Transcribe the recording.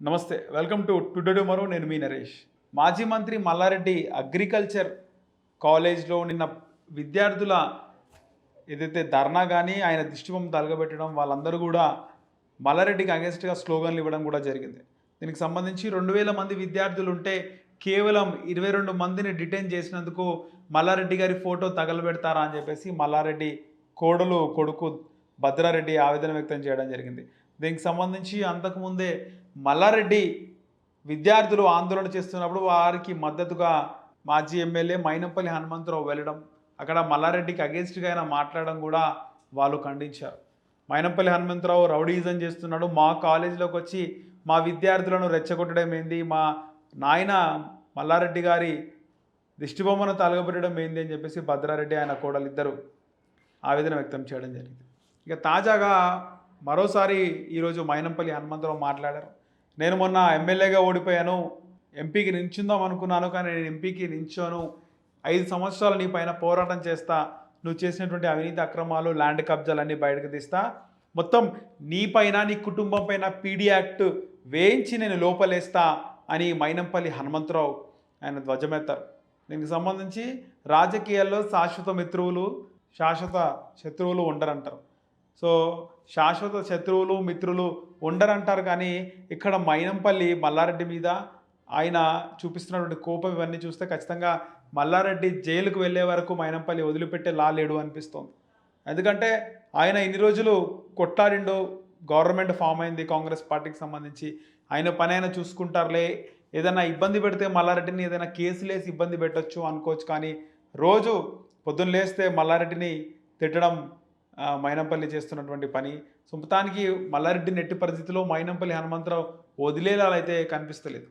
నమస్తే welcome to today మరో నేను మీ నరేష్. మాజీ మంత్రి మల్లారెడ్డి అగ్రికల్చర్ కాలేజ్లో నిన్న విద్యార్థుల ఏదైతే ధర్నా కానీ ఆయన దిష్టిబొమ్మ తలగబెట్టడం వాళ్ళందరూ కూడా మల్లారెడ్డికి అగేన్స్ట్గా స్లోగన్లు ఇవ్వడం కూడా జరిగింది. దీనికి సంబంధించి రెండు వేల మంది విద్యార్థులు ఉంటే కేవలం ఇరవై రెండు మందిని డిటైన్ చేసినందుకు మల్లారెడ్డి గారి ఫోటో తగలబెడతారా అని చెప్పేసి మల్లారెడ్డి కోడలు కొడుకు భద్రారెడ్డి ఆవేదన వ్యక్తం చేయడం జరిగింది. దీనికి సంబంధించి అంతకుముందే మల్లారెడ్డి విద్యార్థులు ఆందోళన చేస్తున్నప్పుడు వారికి మద్దతుగా మాజీ ఎమ్మెల్యే మైనంపల్లి హనుమంతరావు వెళ్ళడం అక్కడ మల్లారెడ్డికి అగేన్స్ట్గా ఆయన మాట్లాడడం కూడా వాళ్ళు ఖండించారు. మైనంపల్లి హనుమంతరావు రౌడీజం చేస్తున్నాడు. మా కాలేజీలోకి వచ్చి మా విద్యార్థులను రెచ్చగొట్టడం ఏంది? మా నాయన మల్లారెడ్డి గారి దిష్టిబొమ్మను తలగబెట్టడం ఏంది అని చెప్పేసి భద్రారెడ్డి ఆయన కోడలు ఇద్దరు ఆవేదన వ్యక్తం చేయడం జరిగింది. ఇక తాజాగా మరోసారి ఈరోజు మైనంపల్లి హనుమంతరావు మాట్లాడారు. నేను మొన్న ఎమ్మెల్యేగా ఓడిపోయాను ఎంపీకి నించుందాం అనుకున్నాను కానీ నేను ఎంపీకి నించోను. ఐదు సంవత్సరాలు నీ పైన పోరాటం చేస్తా. నువ్వు చేసినటువంటి అవినీతి అక్రమాలు ల్యాండ్ కబ్జాలన్నీ బయటకు తీస్తా. మొత్తం నీ పైన నీ కుటుంబం పైన పీడీ యాక్ట్ వేయించి నేను లోపలేస్తా అని మైనంపల్లి హనుమంతరావు ఆయన ధ్వజమెత్తారు. దీనికి సంబంధించి రాజకీయాల్లో శాశ్వత మిత్రువులు శాశ్వత శత్రువులు ఉండరంటారు. సో శాశ్వత శత్రువులు మిత్రులు ఉండరంటారు కానీ ఇక్కడ మైనంపల్లి మల్లారెడ్డి మీద ఆయన చూపిస్తున్నటువంటి కోపం ఇవన్నీ చూస్తే ఖచ్చితంగా మల్లారెడ్డి జైలుకు వెళ్ళే వరకు మైనంపల్లి వదిలిపెట్టే లా లేడు అనిపిస్తోంది. ఎందుకంటే ఆయన ఇన్ని రోజులు కొట్లాడిండు గవర్నమెంట్ ఫామ్ అయింది కాంగ్రెస్ పార్టీకి సంబంధించి. ఆయన పని అయినా చూసుకుంటారులే. ఏదైనా ఇబ్బంది పెడితే మల్లారెడ్డిని ఏదైనా కేసు లేసి ఇబ్బంది పెట్టొచ్చు అనుకోవచ్చు కానీ రోజు పొద్దున్న లేస్తే మల్లారెడ్డిని తిట్టడం మైనంపల్లి చేస్తున్నటువంటి పని. సుమతానికి మల్లారెడ్డి నెట్టి పరిస్థితిలో మైనంపల్లి హనుమంతరావు వదిలేలా అయితే కనిపిస్తలేదు.